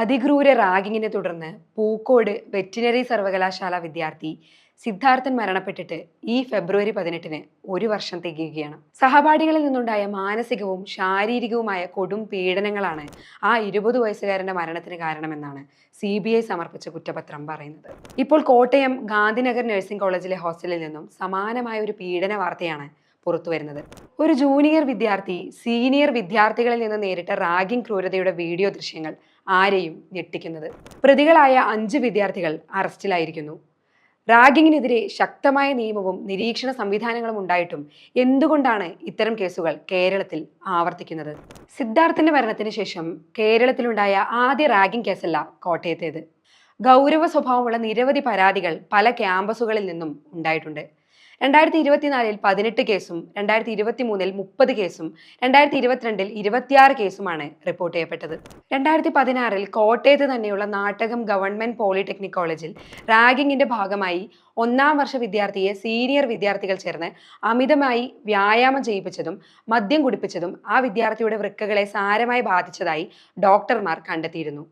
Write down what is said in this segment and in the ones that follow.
അതിക്രൂര റാഗിങ്ങിനെ തുടർന്ന് പൂക്കോട് വെറ്റിനറി സർവകലാശാല വിദ്യാർത്ഥി സിദ്ധാർത്ഥൻ മരണപ്പെട്ടിട്ട് ഈ ഫെബ്രുവരി പതിനെട്ടിന് ഒരു വർഷം തികയുകയാണ്. സഹപാഠികളിൽ നിന്നുണ്ടായ മാനസികവും ശാരീരികവുമായ കൊടും പീഡനങ്ങളാണ് ആ ഇരുപത് വയസ്സുകാരന്റെ മരണത്തിന് കാരണമെന്നാണ് സി ബി ഐ സമർപ്പിച്ച കുറ്റപത്രം പറയുന്നത്. ഇപ്പോൾ കോട്ടയം ഗാന്ധിനഗർ നഴ്സിംഗ് കോളേജിലെ ഹോസ്റ്റലിൽ നിന്നും സമാനമായ ഒരു പീഡന വാർത്തയാണ് പുറത്തു വരുന്നത്. ഒരു ജൂനിയർ വിദ്യാർത്ഥി സീനിയർ വിദ്യാർത്ഥികളിൽ നിന്ന് നേരിട്ട റാഗിംഗ് ക്രൂരതയുടെ വീഡിയോ ദൃശ്യങ്ങൾ ആരെയും ഞെട്ടിക്കുന്നത്? പ്രതികളായ അഞ്ച് വിദ്യാർത്ഥികൾ അറസ്റ്റിലായിരിക്കുന്നു. റാഗിങ്ങിനെതിരെ ശക്തമായ നിയമവും നിരീക്ഷണ സംവിധാനങ്ങളും ഉണ്ടായിട്ടും എന്തുകൊണ്ടാണ് ഇത്തരം കേസുകൾ കേരളത്തിൽ ആവർത്തിക്കുന്നത്? സിദ്ധാർത്ഥന്റെ മരണത്തിന് ശേഷം കേരളത്തിലുണ്ടായ ആദ്യ റാഗിംഗ് കേസല്ല കോട്ടയത്തേത്. ഗൗരവ സ്വഭാവമുള്ള നിരവധി പരാതികൾ പല ക്യാമ്പസുകളിൽ നിന്നും ഉണ്ടായിട്ടുണ്ട്. രണ്ടായിരത്തി ഇരുപത്തിനാലിൽ പതിനെട്ട് കേസും രണ്ടായിരത്തി ഇരുപത്തി മൂന്നിൽ മുപ്പത് കേസും രണ്ടായിരത്തി ഇരുപത്തിരണ്ടിൽ ഇരുപത്തിയാറ് കേസുമാണ് റിപ്പോർട്ട് ചെയ്യപ്പെട്ടത്. രണ്ടായിരത്തി പതിനാറിൽ കോട്ടയത്ത് തന്നെയുള്ള നാട്ടകം ഗവൺമെന്റ് പോളിടെക്നിക് കോളേജിൽ റാഗിങ്ങിന്റെ ഭാഗമായി ഒന്നാം വർഷ വിദ്യാർത്ഥിയെ സീനിയർ വിദ്യാർത്ഥികൾ ചേർന്ന് അമിതമായി വ്യായാമം ചെയ്യിപ്പിച്ചതും മദ്യം കുടിപ്പിച്ചതും ആ വിദ്യാർത്ഥിയുടെ വൃക്കകളെ സാരമായി ബാധിച്ചതായി ഡോക്ടർമാർ കണ്ടെത്തിയിരുന്നു.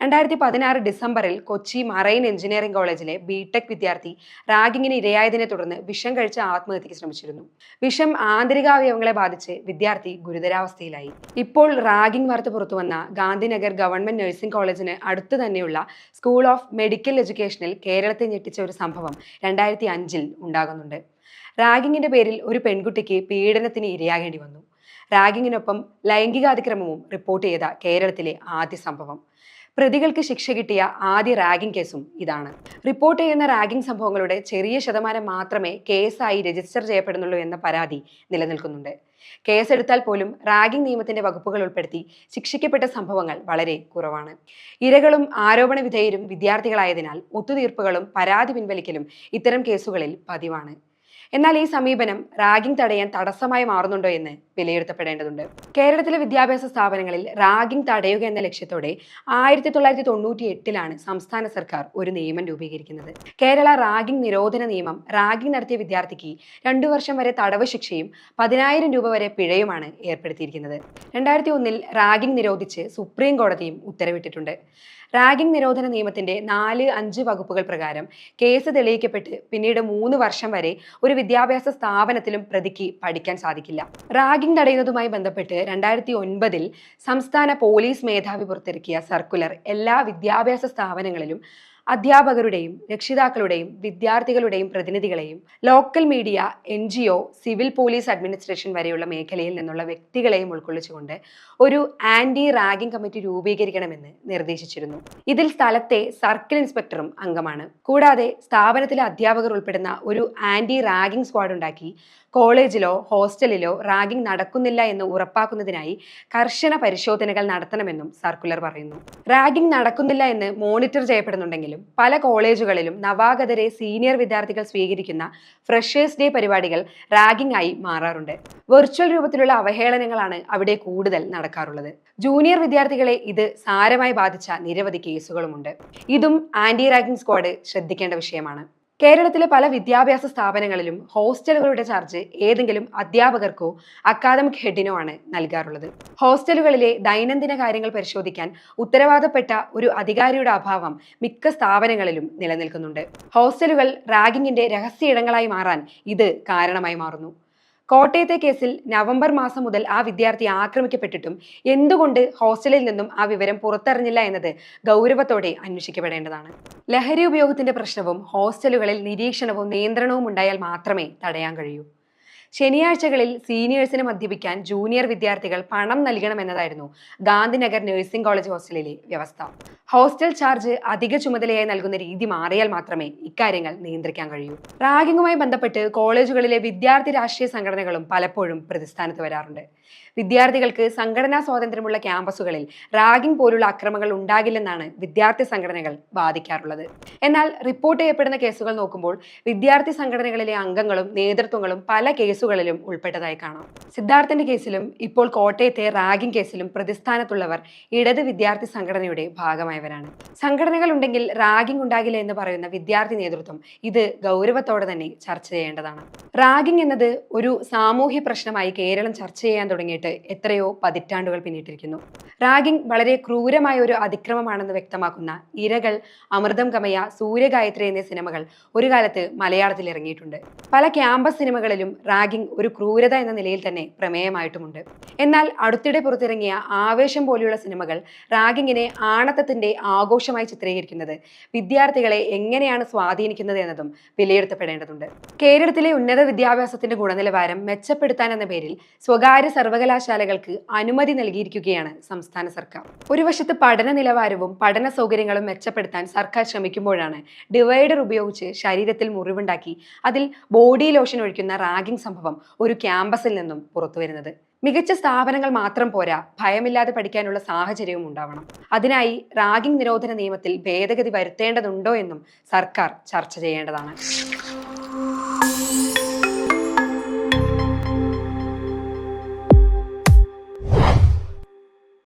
രണ്ടായിരത്തി പതിനാറ് ഡിസംബറിൽ കൊച്ചി മറൈൻ എഞ്ചിനീയറിംഗ് കോളേജിലെ ബിടെക് വിദ്യാർത്ഥി റാഗിങ്ങിന് ഇരയായതിനെ തുടർന്ന് വിഷം കഴിച്ച് ആത്മഹത്യക്ക് ശ്രമിച്ചിരുന്നു. വിഷം ആന്തരികാവയവങ്ങളെ ബാധിച്ച് വിദ്യാർത്ഥി ഗുരുതരാവസ്ഥയിലായി. ഇപ്പോൾ റാഗിംഗ് വാർത്ത പുറത്തുവന്ന ഗാന്ധിനഗർ ഗവൺമെന്റ് നഴ്സിംഗ് കോളേജിന് അടുത്തു തന്നെയുള്ള സ്കൂൾ ഓഫ് മെഡിക്കൽ എഡ്യൂക്കേഷനിൽ കേരളത്തെ ഞെട്ടിച്ച ഒരു സംഭവം രണ്ടായിരത്തി അഞ്ചിൽ ഉണ്ടാകുന്നുണ്ട്. റാഗിങ്ങിന്റെ പേരിൽ ഒരു പെൺകുട്ടിക്ക് പീഡനത്തിന് ഇരയാകേണ്ടി വന്നു. റാഗിങ്ങിനൊപ്പം ലൈംഗികാതിക്രമവും റിപ്പോർട്ട് ചെയ്ത കേരളത്തിലെ ആദ്യ സംഭവം. പ്രതികൾക്ക് ശിക്ഷ കിട്ടിയ ആദ്യ റാഗിംഗ് കേസും ഇതാണ്. റിപ്പോർട്ട് ചെയ്യുന്ന റാഗിംഗ് സംഭവങ്ങളുടെ ചെറിയ ശതമാനം മാത്രമേ കേസായി രജിസ്റ്റർ ചെയ്യപ്പെടുന്നുള്ളൂ എന്ന പരാതി നിലനിൽക്കുന്നുണ്ട്. കേസെടുത്താൽ പോലും റാഗിംഗ് നിയമത്തിന്റെ വകുപ്പുകൾ ഉൾപ്പെടുത്തി ശിക്ഷിക്കപ്പെട്ട സംഭവങ്ങൾ വളരെ കുറവാണ്. ഇരകളും ആരോപണ വിധേയരും വിദ്യാർത്ഥികളായതിനാൽ ഒത്തുതീർപ്പുകളും പരാതി പിൻവലിക്കലും ഇത്തരം കേസുകളിൽ പതിവാണ്. എന്നാൽ ഈ സമീപനം റാഗിംഗ് തടയാൻ തടസ്സമായി മാറുന്നുണ്ടോ എന്ന് വിലയിരുത്തപ്പെടേണ്ടതുണ്ട്. കേരളത്തിലെ വിദ്യാഭ്യാസ സ്ഥാപനങ്ങളിൽ റാഗിംഗ് തടയുക എന്ന ലക്ഷ്യത്തോടെ ആയിരത്തി തൊള്ളായിരത്തി തൊണ്ണൂറ്റി എട്ടിലാണ് സംസ്ഥാന സർക്കാർ ഒരു നിയമം രൂപീകരിക്കുന്നത്. കേരള റാഗിംഗ് നിരോധന നിയമം റാഗിംഗ് നടത്തിയ വിദ്യാർത്ഥിക്ക് രണ്ടു വർഷം വരെ തടവ് ശിക്ഷയും പതിനായിരം രൂപ വരെ പിഴയുമാണ് ഏർപ്പെടുത്തിയിരിക്കുന്നത്. രണ്ടായിരത്തി ഒന്നിൽ റാഗിംഗ് നിരോധിച്ച് സുപ്രീം കോടതിയും ഉത്തരവിട്ടിട്ടുണ്ട്. റാഗിംഗ് നിരോധന നിയമത്തിന്റെ നാല് അഞ്ച് വകുപ്പുകൾ പ്രകാരം കേസ് തെളിയിക്കപ്പെട്ട് പിന്നീട് മൂന്ന് വർഷം വരെ ഒരു വിദ്യാഭ്യാസ സ്ഥാപനത്തിലും പ്രതിക്ക് പഠിക്കാൻ സാധിക്കില്ല. റാഗിംഗ് തടയുന്നതുമായി ബന്ധപ്പെട്ട് രണ്ടായിരത്തി ഒൻപതിൽ സംസ്ഥാന പോലീസ് മേധാവി പുറത്തിറക്കിയ സർക്കുലർ എല്ലാ വിദ്യാഭ്യാസ സ്ഥാപനങ്ങളിലും അധ്യാപകരുടെയും രക്ഷിതാക്കളുടെയും വിദ്യാർത്ഥികളുടെയും പ്രതിനിധികളെയും local media N G O civil police administration വരെയുള്ള മേഖലയിൽ നിന്നുള്ള വ്യക്തികളെയും ഉൾക്കൊള്ളിച്ചുകൊണ്ട് ഒരു ആന്റി റാഗിംഗ് കമ്മിറ്റി രൂപീകരിക്കണമെന്ന് നിർദ്ദേശിച്ചിരുന്നു. ഇതിൽ സ്ഥലത്തെ സർക്കിൾ ഇൻസ്പെക്ടറും അംഗമാണ്. കൂടാതെ സ്ഥാപനത്തിലെ അധ്യാപകർ ഉൾപ്പെടുന്ന ഒരു ആന്റി റാഗിംഗ് സ്ക്വാഡ് ഉണ്ടാക്കി കോളേജിലോ ഹോസ്റ്റലിലോ റാഗിംഗ് നടക്കുന്നില്ല എന്ന് ഉറപ്പാക്കുന്നതിനായി കർശന പരിശോധനകൾ നടത്തണമെന്നും സർക്കുലർ പറയുന്നു. റാഗിംഗ് നടക്കുന്നില്ല എന്ന് മോണിറ്റർ ചെയ്യപ്പെടുന്നുണ്ടെങ്കിലും പല കോളേജുകളിലും നവാഗതരെ സീനിയർ വിദ്യാർത്ഥികൾ സ്വീകരിക്കുന്ന ഫ്രഷേഴ്സ് ഡേ പരിപാടികൾ റാഗിംഗ് ആയി മാറാറുണ്ട്. വെർച്വൽ രൂപത്തിലുള്ള അവഹേളനങ്ങളാണ് അവിടെ കൂടുതൽ നടക്കാറുള്ളത്. ജൂനിയർ വിദ്യാർത്ഥികളെ ഇത് സാരമായി ബാധിച്ച നിരവധി കേസുകളുമുണ്ട്. ഇതും ആന്റി റാഗിംഗ് സ്ക്വാഡ് ശ്രദ്ധിക്കേണ്ട വിഷയമാണ്. കേരളത്തിലെ പല വിദ്യാഭ്യാസ സ്ഥാപനങ്ങളിലും ഹോസ്റ്റലുകളുടെ ചാർജ് ഏതെങ്കിലും അധ്യാപകർക്കോ അക്കാദമിക് ഹെഡിനോ ആണ് നൽകാറുള്ളത്. ഹോസ്റ്റലുകളിലെ ദൈനംദിന കാര്യങ്ങൾ പരിശോധിക്കാൻ ഉത്തരവാദപ്പെട്ട ഒരു അധികാരിയുടെ അഭാവം മിക്ക സ്ഥാപനങ്ങളിലും നിലനിൽക്കുന്നുണ്ട്. ഹോസ്റ്റലുകൾ റാഗിങ്ങിന്റെ രഹസ്യ ഇടങ്ങളായി മാറാൻ ഇത് കാരണമായി മാറുന്നു. കോട്ടയത്തെ കേസിൽ നവംബർ മാസം മുതൽ ആ വിദ്യാർത്ഥി ആക്രമിക്കപ്പെട്ടിട്ടും എന്തുകൊണ്ട് ഹോസ്റ്റലിൽ നിന്നും ആ വിവരം പുറത്തറിഞ്ഞില്ല എന്നത് ഗൗരവത്തോടെ അന്വേഷിക്കപ്പെടേണ്ടതാണ്. ലഹരി ഉപയോഗത്തിന്റെ പ്രശ്നവും ഹോസ്റ്റലുകളിൽ നിരീക്ഷണവും നിയന്ത്രണവും ഉണ്ടായാൽ മാത്രമേ തടയാൻ കഴിയൂ. ശനിയാഴ്ചകളിൽ സീനിയേഴ്സിനെ മദ്യപിക്കാൻ ജൂനിയർ വിദ്യാർത്ഥികൾ പണം നൽകണമെന്നതായിരുന്നു ഗാന്ധിനഗർ നഴ്സിംഗ് കോളേജ് ഹോസ്റ്റലിലെ വ്യവസ്ഥ. ഹോസ്റ്റൽ ചാർജ് അധിക ചുമതലയായി നൽകുന്ന രീതി മാറിയാൽ മാത്രമേ ഇക്കാര്യങ്ങൾ നിയന്ത്രിക്കാൻ കഴിയൂ. റാഗിങ്ങുമായി ബന്ധപ്പെട്ട് കോളേജുകളിലെ വിദ്യാർത്ഥി രാഷ്ട്രീയ സംഘടനകളും പലപ്പോഴും പ്രതിസ്ഥാനത്ത് വരാറുണ്ട്. വിദ്യാർത്ഥികൾക്ക് സംഘടനാ സ്വാതന്ത്ര്യമുള്ള ക്യാമ്പസുകളിൽ റാഗിംഗ് പോലുള്ള അക്രമങ്ങൾ ഉണ്ടാകില്ലെന്നാണ് വിദ്യാർത്ഥി സംഘടനകൾ വാദിക്കാറുള്ളത്. എന്നാൽ റിപ്പോർട്ട് ചെയ്യപ്പെടുന്ന കേസുകൾ നോക്കുമ്പോൾ വിദ്യാർത്ഥി സംഘടനകളിലെ അംഗങ്ങളും നേതൃത്വങ്ങളും പല കേസുകളിലും ഉൾപ്പെട്ടതായി കാണാം. സിദ്ധാർത്ഥന്റെ കേസിലും ഇപ്പോൾ കോട്ടയത്തെ റാഗിംഗ് കേസിലും പ്രതിസ്ഥാനത്തുള്ളവർ ഇടത് വിദ്യാർത്ഥി സംഘടനയുടെ ഭാഗമായവരാണ്. പ്രായമായവരാണ് സംഘടനകൾ ഉണ്ടെങ്കിൽ റാഗിംഗ് ഉണ്ടാകില്ല എന്ന് പറയുന്ന വിദ്യാർത്ഥി നേതൃത്വം ഇത് ഗൗരവത്തോടെ തന്നെ ചർച്ച ചെയ്യേണ്ടതാണ്. റാഗിംഗ് എന്നത് ഒരു സാമൂഹ്യ പ്രശ്നമായി കേരളം ചർച്ച ചെയ്യാൻ തുടങ്ങിയിട്ട് എത്രയോ പതിറ്റാണ്ടുകൾ പിന്നിട്ടിരിക്കുന്നു. റാഗിംഗ് വളരെ ക്രൂരമായ ഒരു അതിക്രമമാണെന്ന് വ്യക്തമാക്കുന്ന ഇരകൾ അമൃതം കമയ സൂര്യഗായത്രി എന്നീ സിനിമകൾ ഒരു കാലത്ത് മലയാളത്തിൽ ഇറങ്ങിയിട്ടുണ്ട്. പല ക്യാമ്പസ് സിനിമകളിലും റാഗിംഗ് ഒരു ക്രൂരത എന്ന നിലയിൽ തന്നെ പ്രമേയമായിട്ടുമുണ്ട്. എന്നാൽ അടുത്തിടെ പുറത്തിറങ്ങിയ ആവേശം പോലെയുള്ള സിനിമകൾ റാഗിങ്ങിനെ ആണത്തത്തിന്റെ ആഘോഷമായി ചിത്രീകരിക്കുന്നത് വിദ്യാർത്ഥികളെ എങ്ങനെയാണ് സ്വാധീനിക്കുന്നത് എന്നതും വിലയിരുത്തപ്പെടേണ്ടതുണ്ട്. കേരളത്തിലെ ഉന്നത വിദ്യാഭ്യാസത്തിന്റെ ഗുണനിലവാരം മെച്ചപ്പെടുത്താൻ എന്ന പേരിൽ സ്വകാര്യ സർവകലാശാലകൾക്ക് അനുമതി നൽകിയിരിക്കുകയാണ് സംസ്ഥാന സർക്കാർ. ഒരു വശത്ത് പഠന നിലവാരവും പഠന സൗകര്യങ്ങളും മെച്ചപ്പെടുത്താൻ സർക്കാർ ശ്രമിക്കുമ്പോഴാണ് ഡിവൈഡർ ഉപയോഗിച്ച് ശരീരത്തിൽ മുറിവുണ്ടാക്കി അതിൽ ബോഡി ലോഷൻ ഒഴിക്കുന്ന റാഗിംഗ് സംഭവം ഒരു ക്യാമ്പസിൽ നിന്നും പുറത്തു വരുന്നത് മികച്ച സ്ഥാപനങ്ങൾ മാത്രം പോരാ ഭയമില്ലാതെ പഠിക്കാനുള്ള സാഹചര്യവും ഉണ്ടാവണം. അതിനായി റാഗിംഗ് നിരോധന നിയമത്തിൽ ഭേദഗതി വരുത്തേണ്ടതുണ്ടോ എന്നും സർക്കാർ ചർച്ച ചെയ്യേണ്ടതാണ്.